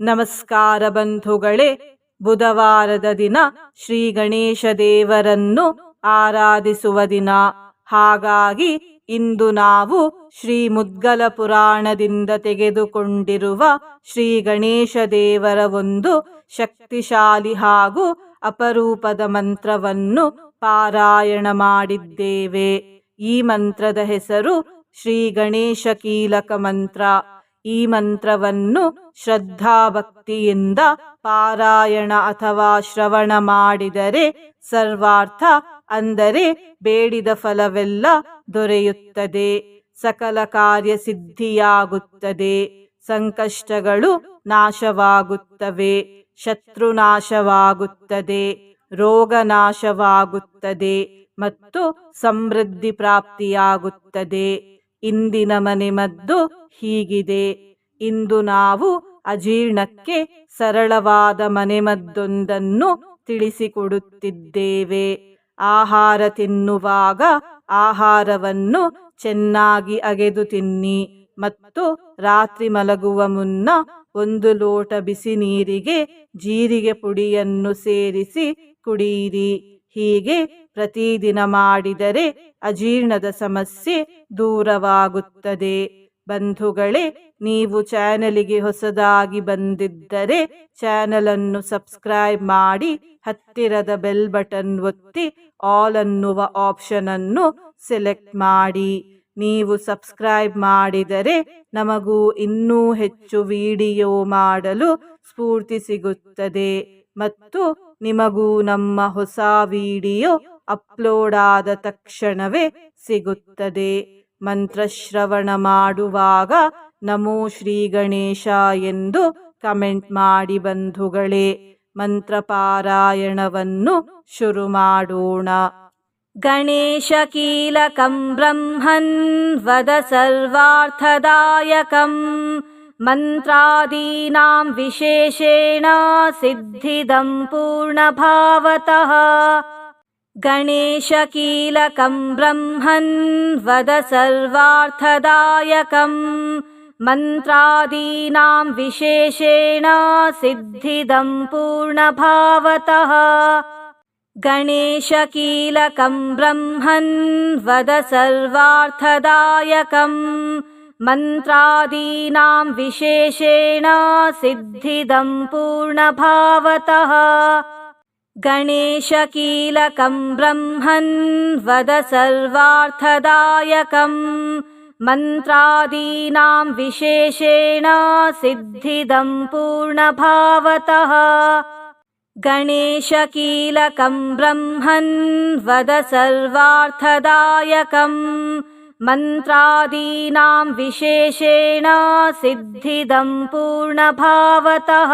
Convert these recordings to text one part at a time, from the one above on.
ನಮಸ್ಕಾರ ಬಂಧುಗಳೇ, ಬುಧವಾರದ ದಿನ ಶ್ರೀ ಗಣೇಶ ದೇವರನ್ನು ಆರಾಧಿಸುವ ದಿನ. ಹಾಗಾಗಿ ಇಂದು ನಾವು ಶ್ರೀ ಮುದ್ಗಲ ಪುರಾಣದಿಂದ ತೆಗೆದುಕೊಂಡಿರುವ ಶ್ರೀ ಗಣೇಶ ದೇವರ ಒಂದು ಶಕ್ತಿಶಾಲಿ ಹಾಗೂ ಅಪರೂಪದ ಮಂತ್ರವನ್ನು ಪಾರಾಯಣ ಮಾಡಿದ್ದೇವೆ. ಈ ಮಂತ್ರದ ಹೆಸರು ಶ್ರೀ ಗಣೇಶ ಕೀಲಕ ಮಂತ್ರ. ಈ ಮಂತ್ರವನ್ನು ಶ್ರದ್ಧಾಭಕ್ತಿಯಿಂದ ಪಾರಾಯಣ ಅಥವಾ ಶ್ರವಣ ಮಾಡಿದರೆ ಸರ್ವಾರ್ಥ, ಅಂದರೆ ಬೇಡಿದ ಫಲವೆಲ್ಲ ದೊರೆಯುತ್ತದೆ, ಸಕಲ ಕಾರ್ಯ ಸಿದ್ಧಿಯಾಗುತ್ತದೆ ಸಂಕಷ್ಟಗಳು ನಾಶವಾಗುತ್ತವೆ ಶತ್ರು ನಾಶವಾಗುತ್ತದೆ ರೋಗ ನಾಶವಾಗುತ್ತದೆ ಮತ್ತು ಸಮೃದ್ಧಿ ಪ್ರಾಪ್ತಿಯಾಗುತ್ತದೆ. ಇಂದಿನ ಮನೆಮದ್ದು ಹೀಗಿದೆ. ಇಂದು ನಾವು ಅಜೀರ್ಣಕ್ಕೆ ಸರಳವಾದ ಮನೆಮದ್ದೊಂದನ್ನು ತಿಳಿಸಿಕೊಡುತ್ತಿದ್ದೇವೆ. ಆಹಾರ ತಿನ್ನುವಾಗ ಆಹಾರವನ್ನು ಚೆನ್ನಾಗಿ ಅಗೆದು ತಿನ್ನಿ ಮತ್ತು ರಾತ್ರಿ ಮಲಗುವ ಮುನ್ನ ಒಂದು ಲೋಟ ಬಿಸಿ ನೀರಿಗೆ ಜೀರಿಗೆ ಪುಡಿಯನ್ನು ಸೇರಿಸಿ ಕುಡಿಯಿರಿ ಹೀಗೆ ಪ್ರತಿದಿನ ಮಾಡಿದರೆ ಅಜೀರ್ಣದ ಸಮಸ್ಯೆ ದೂರವಾಗುತ್ತದೆ. ಬಂಧುಗಳೇ, ನೀವು ಚಾನಲಿಗೆ ಹೊಸದಾಗಿ ಬಂದಿದ್ದರೆ ಚಾನಲ್ ಅನ್ನು ಸಬ್ಸ್ಕ್ರೈಬ್ ಮಾಡಿ ಹತ್ತಿರದ ಬೆಲ್ ಬಟನ್ ಒತ್ತಿ ಆಲ್ ಅನ್ನುವ ಆಪ್ಷನ್ ಅನ್ನು ಸೆಲೆಕ್ಟ್ ಮಾಡಿ. ನೀವು ಸಬ್ಸ್ಕ್ರೈಬ್ ಮಾಡಿದರೆ ನಮಗೂ ಇನ್ನೂ ಹೆಚ್ಚು ವಿಡಿಯೋ ಮಾಡಲು ಸ್ಫೂರ್ತಿ ಸಿಗುತ್ತದೆ. ಮತ್ತು ನಿಮಗೂ ನಮ್ಮ ಹೊಸ ವಿಡಿಯೋ ಅಪ್ಲೋಡ್ ಆದ ತಕ್ಷಣವೇ ಸಿಗುತ್ತದೆ ಮಂತ್ರಶ್ರವಣ ಮಾಡುವಾಗ ನಮೋ ಶ್ರೀ ಗಣೇಶ ಎಂದು ಕಮೆಂಟ್ ಮಾಡಿ ಬಂಧುಗಳೇ ಮಂತ್ರಪಾರಾಯಣವನ್ನು ಶುರು ಮಾಡೋಣ गणेशकीलकं ब्रह्मन् वद सर्वार्थदायकम् मन्त्रादीनां विशेषेण सिद्धिदं पूर्णभावतः। गणेशकीलकं ब्रह्मन् वद सर्वार्थदायकम् मन्त्रादीनां विशेषेण सिद्धिदं पूर्णभावतः। गणेशकीलकं ब्रह्मन् वद सर्वार्थदायकम् मन्त्रादीनां विशेषेण सिद्धिदं पूर्णभावतः। गणेशकीलकं ब्रह्मन् वद सर्वार्थदायकम् मन्त्रादीनां विशेषेण सिद्धिदं पूर्णभावतः। गणेशकीलकं ब्रह्मन् वद सर्वार्थदायकम् मन्त्रादीनां विशेषेण सिद्धिदं पूर्णभावतः।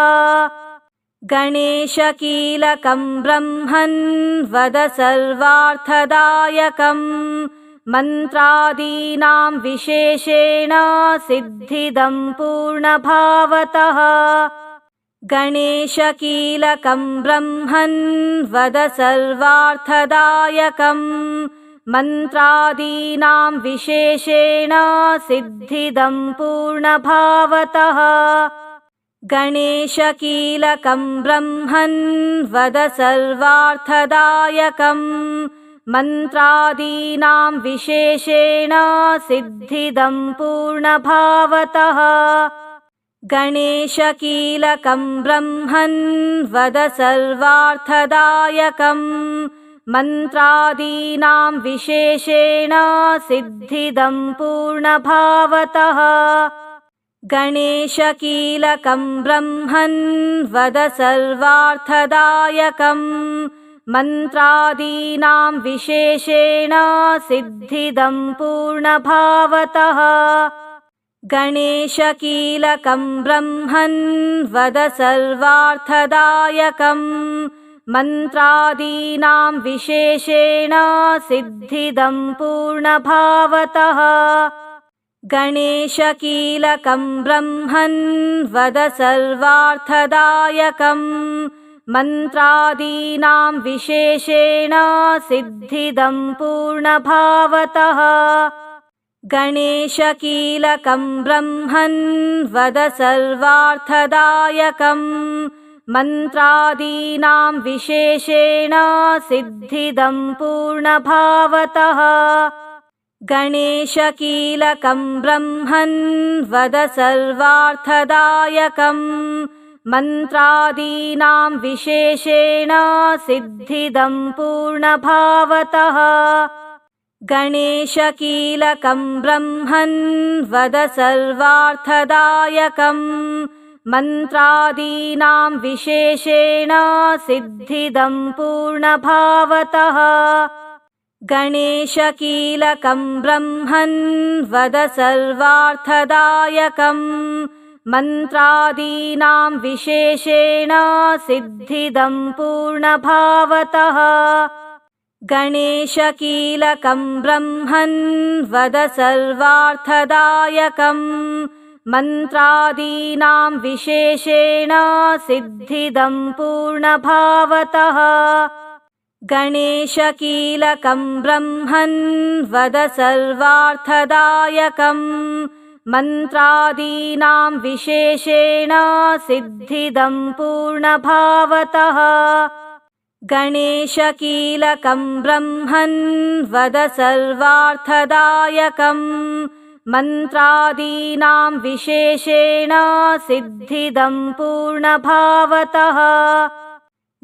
गणेशकीलकं ब्रह्मन् वद सर्वार्थदायकम् मन्त्रादीनां विशेषेण सिद्धिदं पूर्णभावतः। गणेशकीलकं ब्रह्मन् वद सर्वार्थदायकम् मन्त्रादीनां विशेषेण सिद्धिदं पूर्णभावतः। गणेशकीलकं ब्रह्मन् वद सर्वार्थदायकम् मन्त्रादीनां विशेषेण सिद्धिदं पूर्णभावतः। गणेशकीलकं ब्रह्मन् वद सर्वार्थदायकम् मन्त्रादीनां विशेषेण सिद्धिदं पूर्णभावतः। गणेशकीलकं ब्रह्मन् वद सर्वार्थदायकम् मन्त्रादीनां विशेषेण सिद्धिदं पूर्णभावतः। गणेशकीलकं ब्रह्मन् वद सर्वार्थदायकम् मन्त्रादीनां विशेषेण सिद्धिदं पूर्णभावतः। गणेशकीलकं ब्रह्मन् वद सर्वार्थदायकम् मन्त्रादीनां विशेषेण सिद्धिदं पूर्णभावतः। गणेशकीलकं ब्रह्मन् वद सर्वार्थदायकम् मन्त्रादीनां विशेषेण सिद्धिदं पूर्णभावतः। गणेशकीलकं ब्रह्मन् वद सर्वार्थदायकम् मन्त्रादीनां विशेषेण सिद्धिदं पूर्णभावतः। गणेशकीलकं ब्रह्मन् वद सर्वार्थदायकम् मन्त्रादीनां विशेषेण सिद्धिदं पूर्णभावतः। गणेशकीलकं ब्रह्मन् वद सर्वार्थदायकम् मन्त्रादीनां विशेषेण सिद्धिदं पूर्णभावतः। गणेशकीलकं ब्रह्मन् वद सर्वार्थदायकम् मन्त्रादीनां विशेषेण सिद्धिदं पूर्णभावतः। गणेशकीलकं ब्रह्मन् वद सर्वार्थदायकम् मन्त्रादीनां विशेषेण सिद्धिदं पूर्णभावतः। गणेशकीलकं ब्रह्मन् वद सर्वार्थदायकम् मन्त्रादीनां विशेषेण सिद्धिदं पूर्णभावतः।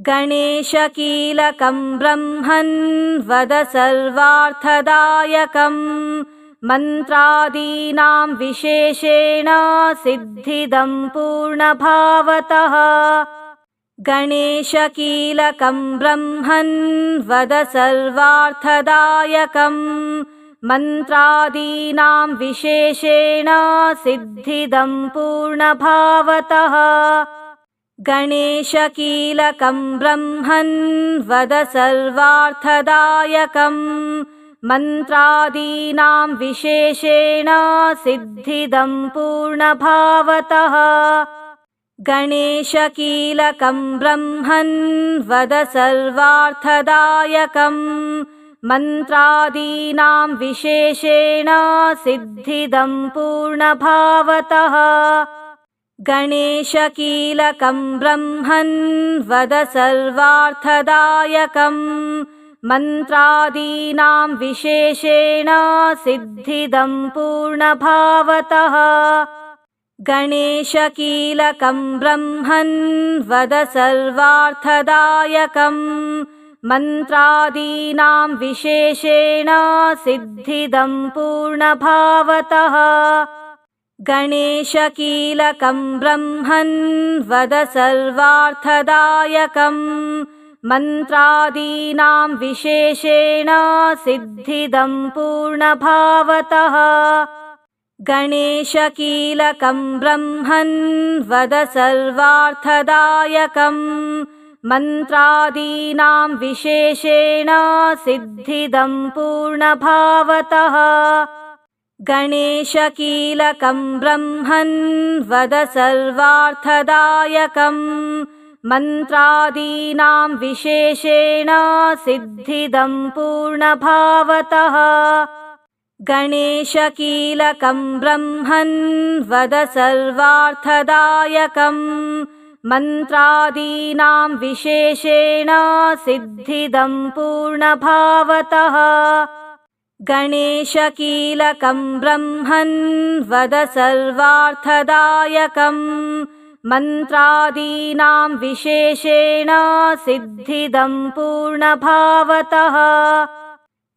गणेशकीलकं ब्रह्मन् वद सर्वार्थदायकम् मन्त्रादीनां विशेषेण सिद्धिदं पूर्णभावतः। गणेशकीलकं ब्रह्मन् वद सर्वार्थदायकम् मन्त्रादीनां विशेषेण सिद्धिदं पूर्णभावतः। गणेशकीलकं ब्रह्मन् वद सर्वार्थदायकम् मन्त्रादीनां विशेषेण सिद्धिदं पूर्णभावतः। गणेशकीलकं ब्रह्मन् वद सर्वार्थदायकम् मन्त्रादीनां विशेषेण सिद्धिदं पूर्णभावतः। गणेशकीलकं ब्रह्मन् वद सर्वार्थदायकम् मन्त्रादीनां विशेषेण सिद्धिदं पूर्णभावतः। गणेशकीलकं ब्रह्मन् वद सर्वार्थदायकम् मन्त्रादीनां विशेषेण सिद्धिदं पूर्णभावतः। गणेशकीलकं ब्रह्मन् वद सर्वार्थदायकम् मन्त्रादीनां विशेषेण सिद्धिदं पूर्णभावतः। गणेशकीलकं ब्रह्मन् वद सर्वार्थदायकम् मन्त्रादीनां विशेषेण सिद्धिदं पूर्णभावतः। गणेशकीलकं ब्रह्मन् वद सर्वार्थदायकम् मन्त्रादीनां विशेषेण सिद्धिदं पूर्णभावतः। गणेशकीलकं ब्रह्मन् वद सर्वार्थदायकम् मन्त्रादीनां विशेषेण सिद्धिदं पूर्णभावतः। गणेशकीलकं ब्रह्मन् वद सर्वार्थदायकम् मन्त्रादीनां विशेषेण सिद्धिदं पूर्णभावतः।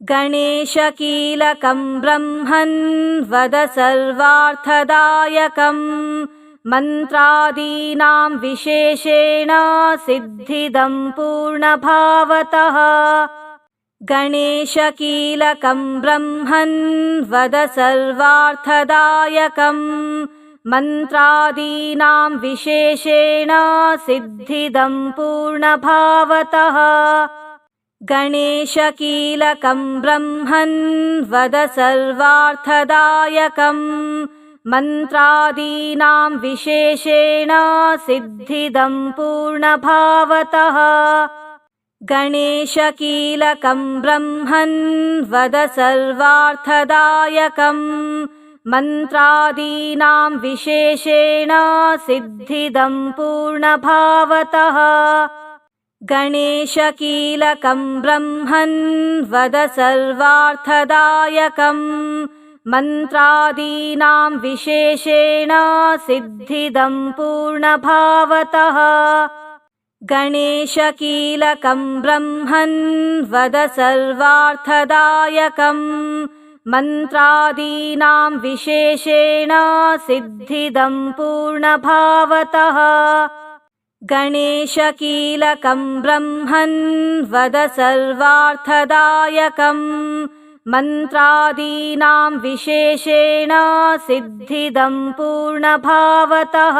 गणेशकीलकं ब्रह्मन् वद सर्वार्थदायकम् मन्त्रादीनां विशेषेण सिद्धिदं पूर्णभावतः। गणेशकीलकं ब्रह्मन् वद सर्वार्थदायकम् मन्त्रादीनां विशेषेण सिद्धिदं पूर्णभावतः। गणेशकीलकं ब्रह्मन् वद सर्वार्थदायकम् मन्त्रादीनां विशेषेण सिद्धिदं पूर्णभावतः। गणेशकीलकं ब्रह्मन् वद सर्वार्थदायकम् मन्त्रादीनां विशेषेण सिद्धिदं पूर्णभावतः। गणेशकीलकं ब्रह्मन् वद सर्वार्थदायकम् मन्त्रादीनां विशेषेण सिद्धिदं पूर्णभावतः। गणेशकीलकं ब्रह्मन् वद सर्वार्थदायकम् मन्त्रादीनां विशेषेण सिद्धिदं पूर्णभावतः। गणेशकीलकं ब्रह्मन् वद सर्वार्थदायकम् मन्त्रादीनां विशेषेण सिद्धिदं पूर्णभावतः।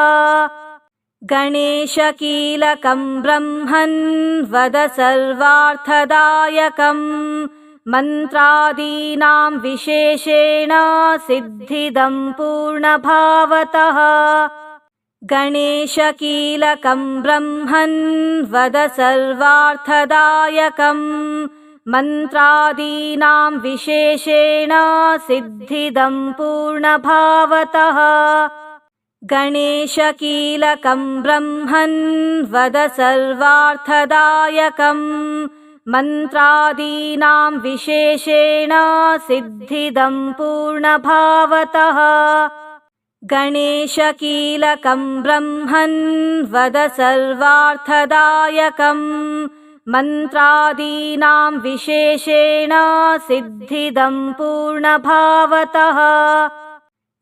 गणेशकीलकं ब्रह्मन् वद सर्वार्थदायकम् मन्त्रादीनां विशेषेण सिद्धिदं पूर्णभावतः। गणेशकीलकं ब्रह्मन् वद सर्वार्थदायकम् मन्त्रादीनां विशेषेण सिद्धिदं पूर्णभावतः। गणेशकीलकं ब्रह्मन् वद सर्वार्थदायकम् मन्त्रादीनां विशेषेण सिद्धिदं पूर्णभावतः। गणेशकीलकं ब्रह्मन् वद सर्वार्थदायकम् मन्त्रादीनां विशेषेण सिद्धिदं पूर्णभावतः।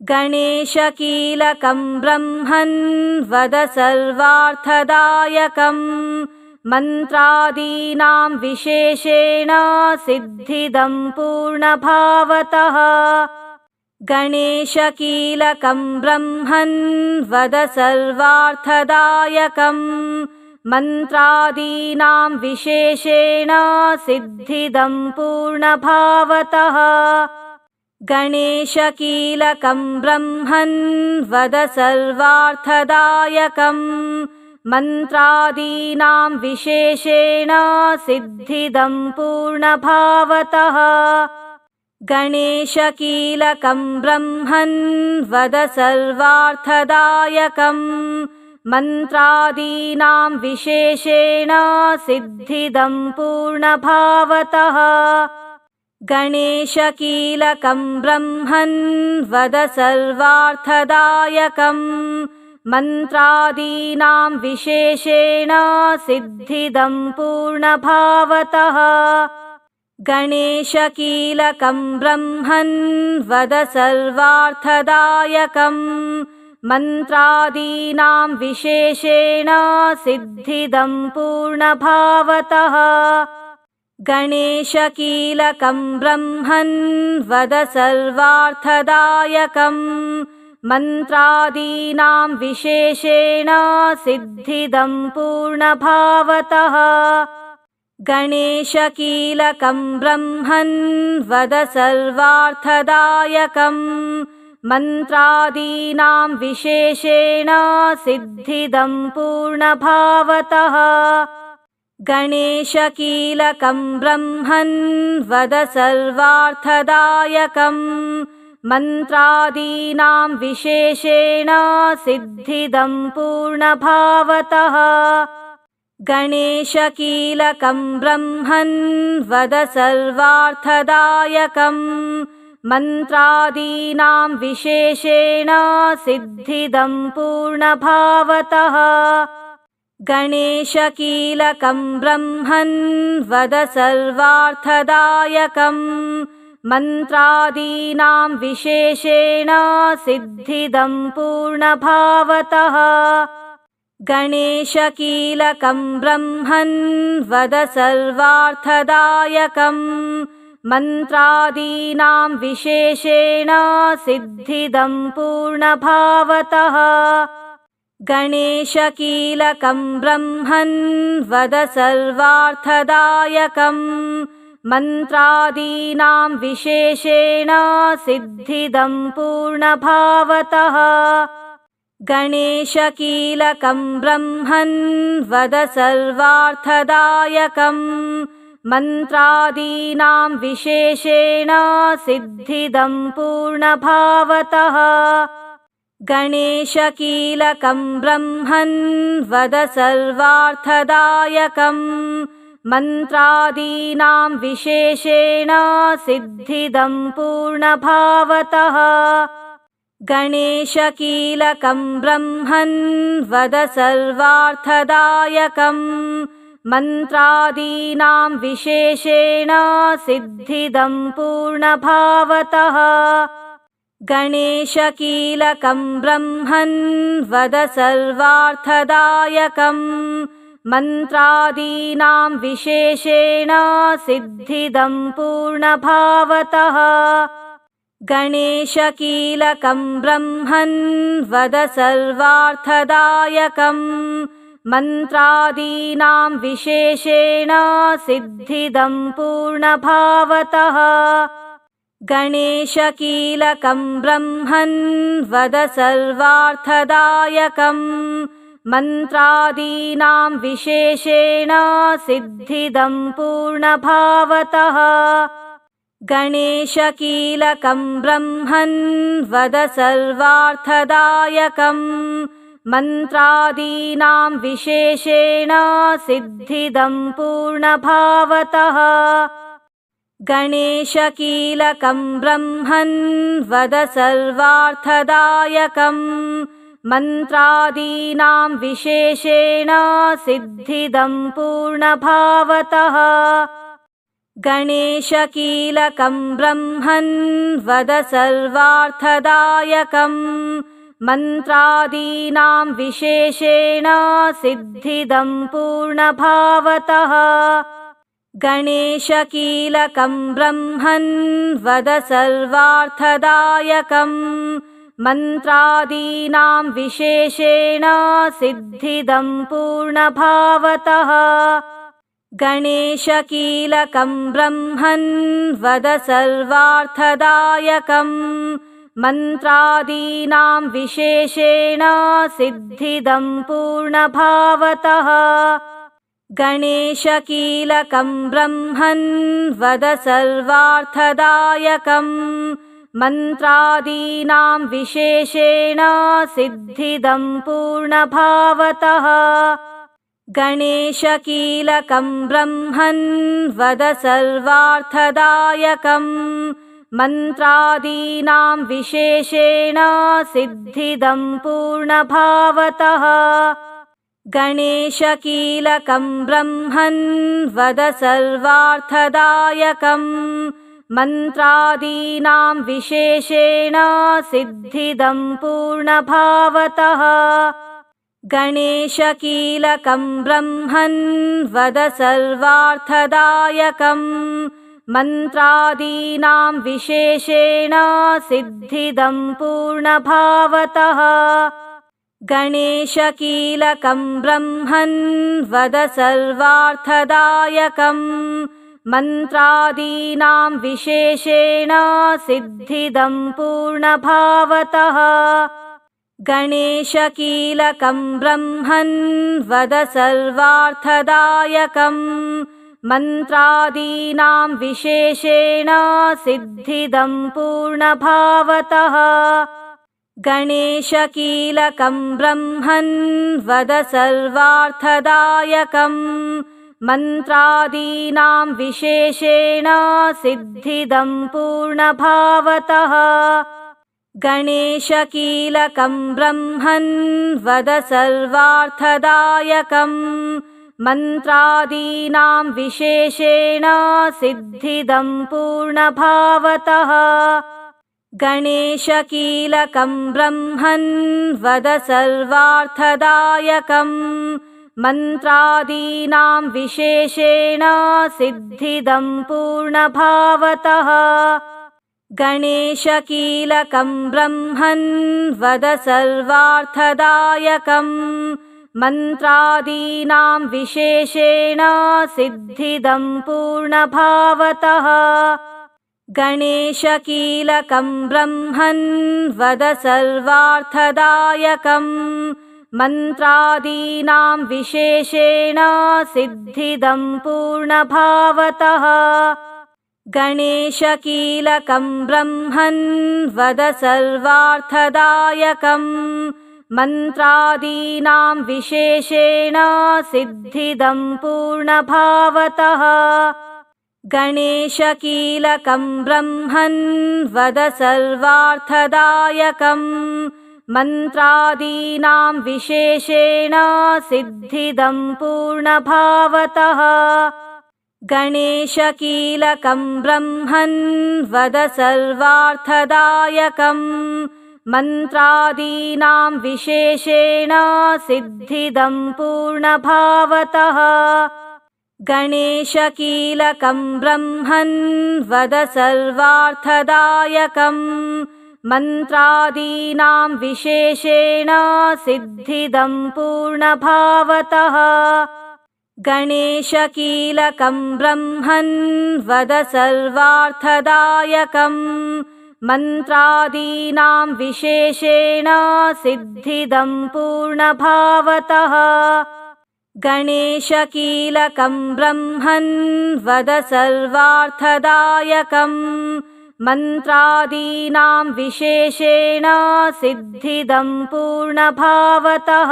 गणेशकीलकं ब्रह्मन् वद सर्वार्थदायकम् मन्त्रादीनां विशेषेण सिद्धिदं पूर्णभावतः। गणेशकीलकं ब्रह्मन् वद सर्वार्थदायकम् मन्त्रादीनां विशेषेण सिद्धिदं पूर्णभावतः। गणेशकीलकं ब्रह्मन् वद सर्वार्थदायकम् मन्त्रादीनां विशेषेण सिद्धिदं पूर्णभावतः। गणेशकीलकं ब्रह्मन् वद सर्वार्थदायकम् मन्त्रादीनां विशेषेण सिद्धिदं पूर्णभावतः। गणेशकीलकं ब्रह्मन् वद सर्वार्थदायकम् मन्त्रादीनां विशेषेण सिद्धिदं पूर्णभावतः। गणेशकीलकं ब्रह्मन् वद सर्वार्थदायकम् मन्त्रादीनां विशेषेण सिद्धिदं पूर्णभावतः। गणेशकीलकं ब्रह्मन् वद सर्वार्थदायकम् मन्त्रादीनां विशेषेण सिद्धिदं पूर्णभावतः। गणेशकीलकं ब्रह्मन् वद सर्वार्थदायकम् मन्त्रादीनां विशेषेण सिद्धिदं पूर्णभावतः। गणेशकीलकं ब्रह्मन् वद सर्वार्थदायकम् मन्त्रादीनां विशेषेण सिद्धिदं पूर्णभावतः। गणेशकीलकं ब्रह्मन् वद सर्वार्थदायकम् मन्त्रादीनां विशेषेण सिद्धिदं पूर्णभावतः। गणेशकीलकं ब्रह्मन् वद सर्वार्थदायकम् मन्त्रादीनां विशेषेण सिद्धिदं पूर्णभावतः। गणेशकीलकं ब्रह्मन् वद सर्वार्थदायकम् मन्त्रादीनां विशेषेण सिद्धिदं पूर्णभावतः। गणेशकीलकं ब्रह्मन् वद सर्वार्थदायकम् मन्त्रादीनां विशेषेण सिद्धिदं पूर्णभावतः। गणेशकीलकं ब्रह्मन् वद सर्वार्थदायकम् मन्त्रादीनां विशेषेण सिद्धिदं पूर्णभावतः। गणेशकीलकं ब्रह्मन् वद सर्वार्थदायकम् मन्त्रादीनां विशेषेण सिद्धिदं पूर्णभावतः। गणेशकीलकं ब्रह्मन् वद सर्वार्थदायकम् मन्त्रादीनां विशेषेण सिद्धिदं पूर्णभावतः। गणेशकीलकं ब्रह्मन् वद सर्वार्थदायकम् मन्त्रादीनां विशेषेण सिद्धिदं पूर्णभावतः। गणेशकीलकं ब्रह्मन् वद सर्वार्थदायकम् मन्त्रादीनां विशेषेण सिद्धिदं पूर्णभावतः। गणेशकीलकं ब्रह्मन् वद सर्वार्थदायकम् मन्त्रादीनां विशेषेण सिद्धिदं पूर्णभावतः। गणेशकीलकं ब्रह्मन् वद सर्वार्थदायकम् मन्त्रादीनां विशेषेण सिद्धिदं पूर्णभावतः। गणेशकीलकं ब्रह्मन् वद सर्वार्थदायकम् मन्त्रादीनां विशेषेण सिद्धिदं पूर्णभावतः। गणेशकीलकं ब्रह्मन् वद सर्वार्थदायकम् मन्त्रादीनां विशेषेण सिद्धिदं पूर्णभावतः। गणेशकीलकं ब्रह्मन् वद सर्वार्थदायकम्। मन्त्रादीनां विशेषेण सिद्धिदं पूर्णभावतः। गणेशकीलकं ब्रह्मन् वद सर्वार्थदायकम् मन्त्रादीनां विशेषेण सिद्धिदं पूर्णभावतः। गणेशकीलकं ब्रह्मन् वद सर्वार्थदायकम् मन्त्रादीनां विशेषेण सिद्धिदं पूर्णभावतः। गणेशकीलकं ब्रह्मन् वद सर्वार्थदायकम् मन्त्रादीनां विशेषेण सिद्धिदं पूर्णभावतः। गणेशकीलकं ब्रह्मन् वद सर्वार्थदायकम्। मन्त्रादीनां विशेषेण सिद्धिदं पूर्णभावतः। गणेशकीलकं ब्रह्मन् वद सर्वार्थदायकम् मन्त्रादीनां विशेषेण सिद्धिदं पूर्णभावतः। गणेशकीलकं ब्रह्मन् वद सर्वार्थदायकम् मन्त्रादीनां विशेषेण सिद्धिदं पूर्णभावतः। गणेशकीलकं ब्रह्मन् वद सर्वार्थदायकम् मन्त्रादीनां विशेषेण सिद्धिदं पूर्णभावतः। गणेशकीलकं ब्रह्मन् वद सर्वार्थदायकम्। मन्त्रादीनां विशेषेण सिद्धिदं पूर्णभावतः। गणेशकीलकं ब्रह्मन् वद सर्वार्थदायकम् मन्त्रादीनां विशेषेण सिद्धिदं पूर्णभावतः। गणेशकीलकं ब्रह्मन् वद सर्वार्थदायकम् मन्त्रादीनां विशेषेण सिद्धिदं पूर्णभावतः। गणेशकीलकं ब्रह्मन् वद सर्वार्थदायकम् मन्त्रादीनां विशेषेण सिद्धिदं पूर्णभावतः। गणेशकीलकं ब्रह्मन् वद सर्वार्थदायकम् मन्त्रादीनां विशेषेण सिद्धिदं पूर्णभावतः। गणेशकीलकं ब्रह्मन् वद सर्वार्थदायकम् मन्त्रादीनां विशेषेण सिद्धिदं पूर्णभावतः। गणेशकीलकं ब्रह्मन् वद सर्वार्थदायकम्। मन्त्रादीनां विशेषेण सिद्धिदं पूर्णभावतः। गणेशकीलकं ब्रह्मन् वद सर्वार्थदायकम् मन्त्रादीनां विशेषेण सिद्धिदं पूर्णभावतः। गणेशकीलकं ब्रह्मन् वद सर्वार्थदायकम् मन्त्रादीनां विशेषेण सिद्धिदं पूर्णभावतः। गणेशकीलकं ब्रह्मन् वद सर्वार्थदायकम् मन्त्रादीनां विशेषेण सिद्धिदं पूर्णभावतः। गणेशकीलकं ब्रह्मन् वद सर्वार्थदायकम्। मन्त्रादीनां विशेषेण सिद्धिदं पूर्णभावतः।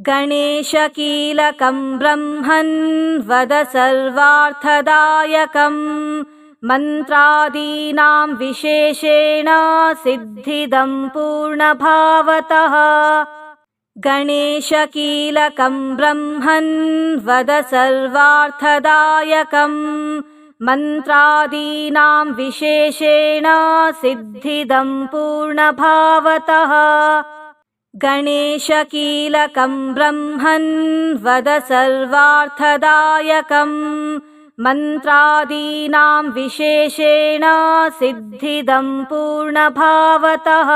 गणेशकीलकं ब्रह्मन् वद सर्वार्थदायकम् मन्त्रादीनां विशेषेण सिद्धिदं पूर्णभावतः। गणेशकीलकं ब्रह्मन् वद सर्वार्थदायकम् मन्त्रादीनां विशेषेण सिद्धिदं पूर्णभावतः। गणेशकीलकं ब्रह्मन् वद सर्वार्थदायकम् मन्त्रादीनां विशेषेण सिद्धिदं पूर्णभावतः।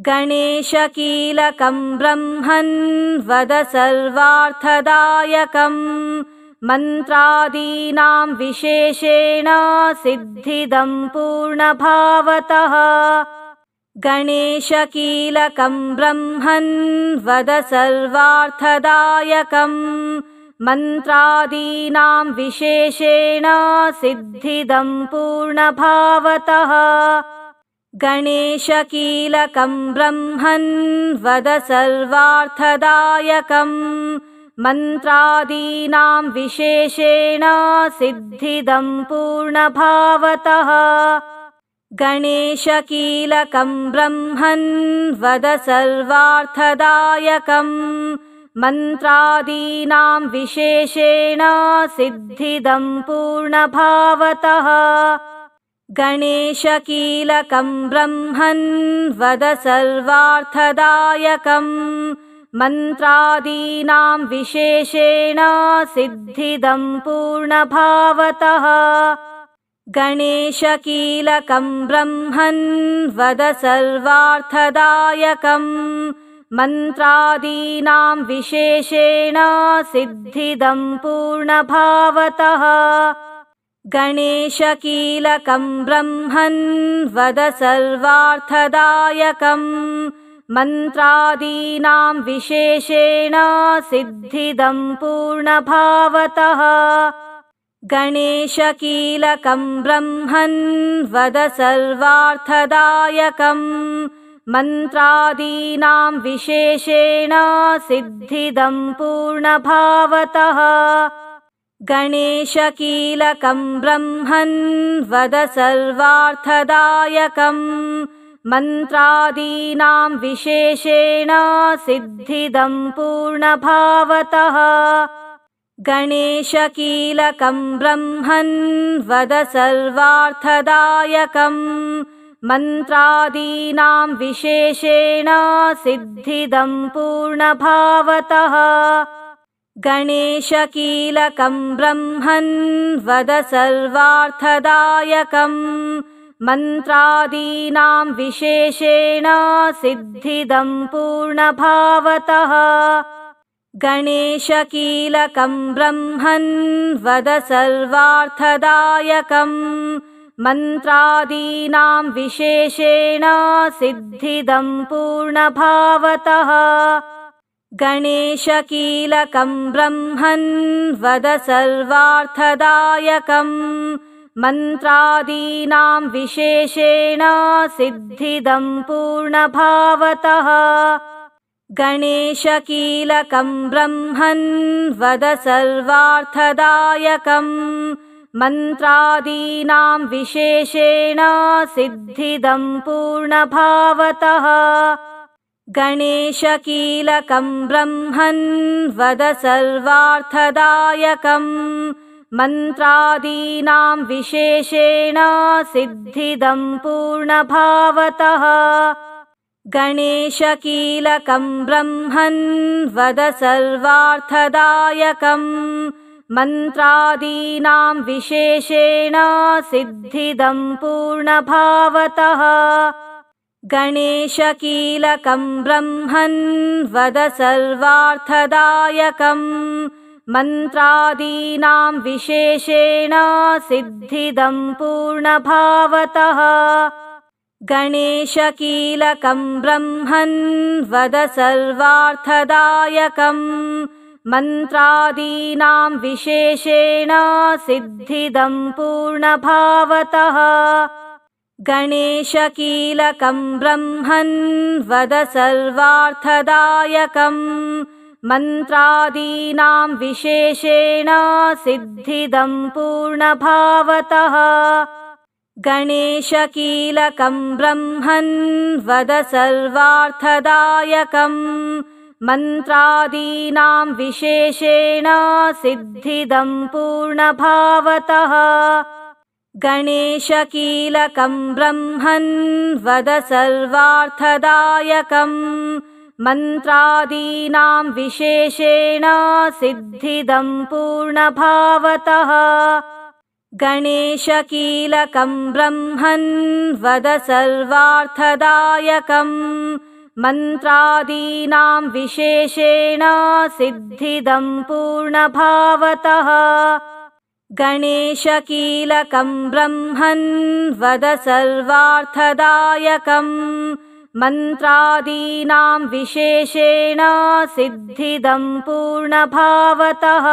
गणेशकीलकं ब्रह्मन् वद सर्वार्थदायकम्। मन्त्रादीनां विशेषेण सिद्धिदं पूर्णभावतः। गणेशकीलकं ब्रह्मन् वद सर्वार्थदायकम् मन्त्रादीनां विशेषेण सिद्धिदं पूर्णभावतः। गणेशकीलकं ब्रह्मन् वद सर्वार्थदायकम् मन्त्रादीनां विशेषेण सिद्धिदं पूर्णभावतः। गणेशकीलकं ब्रह्मन् वद सर्वार्थदायकम् मन्त्रादीनां विशेषेण सिद्धिदं पूर्णभावतः। गणेशकीलकं ब्रह्मन् वद सर्वार्थदायकम् मन्त्रादीनां विशेषेण सिद्धिदं पूर्णभावतः। गणेशकीलकं ब्रह्मन् वद सर्वार्थदायकम् मन्त्रादीनां विशेषेण सिद्धिदं पूर्णभावतः। गणेशकीलकं ब्रह्मन् वद सर्वार्थदायकम् मन्त्रादीनां विशेषेण सिद्धिदं पूर्णभावतः। गणेशकीलकं ब्रह्मन् वद सर्वार्थदायकम् मन्त्रादीनां विशेषेण सिद्धिदं पूर्णभावतः। गणेशकीलकं ब्रह्मन् वद सर्वार्थदायकम् मन्त्रादीनां विशेषेण सिद्धिदं पूर्णभावतः। गणेशकीलकं ब्रह्मन् वद सर्वार्थदायकम् मन्त्रादीनां विशेषेण सिद्धिदं पूर्णभावतः। गणेशकीलकं ब्रह्मन् वद सर्वार्थदायकम्। मन्त्रादीनां विशेषेण सिद्धिदं पूर्णभावतः। गणेशकीलकं ब्रह्मन् वद सर्वार्थदायकम् मन्त्रादीनां विशेषेण सिद्धिदं पूर्णभावतः। गणेशकीलकं ब्रह्मन् वद सर्वार्थदायकम् मन्त्रादीनां विशेषेण सिद्धिदं पूर्णभावतः। गणेशकीलकं ब्रह्मन् वद सर्वार्थदायकम् मन्त्रादीनां विशेषेण सिद्धिदं पूर्णभावतः। गणेशकीलकं ब्रह्मन् वद सर्वार्थदायकम्। मन्त्रादीनां विशेषेण सिद्धिदं पूर्णभावतः। गणेशकीलकं ब्रह्मन् वद सर्वार्थदायकम् मन्त्रादीनां विशेषेण सिद्धिदं पूर्णभावतः। गणेशकीलकं ब्रह्मन् वद सर्वार्थदायकम् मन्त्रादीनां विशेषेण सिद्धिदं पूर्णभावतः। गणेशकीलकं ब्रह्मन् वद सर्वार्थदायकम् मन्त्रादीनां विशेषेण सिद्धिदं पूर्णभावतः। गणेशकीलकं ब्रह्मन् वद सर्वार्थदायकम् मन्त्रादीनां विशेषेण सिद्धिदं पूर्णभावतः। गणेशकीलकं ब्रह्मन् वद सर्वार्थदायकम् मन्त्रादीनां विशेषेण सिद्धिदं पूर्णभावतः। गणेशकीलकं ब्रह्मन् वद सर्वार्थदायकम् मन्त्रादीनां विशेषेण सिद्धिदं पूर्णभावतः। गणेशकीलकं ब्रह्मन् वद सर्वार्थदायकम् मन्त्रादीनां विशेषेण सिद्धिदं पूर्णभावतः। गणेशकीलकं ब्रह्मन् वद सर्वार्थदायकम् मन्त्रादीनां विशेषेण सिद्धिदं पूर्णभावतः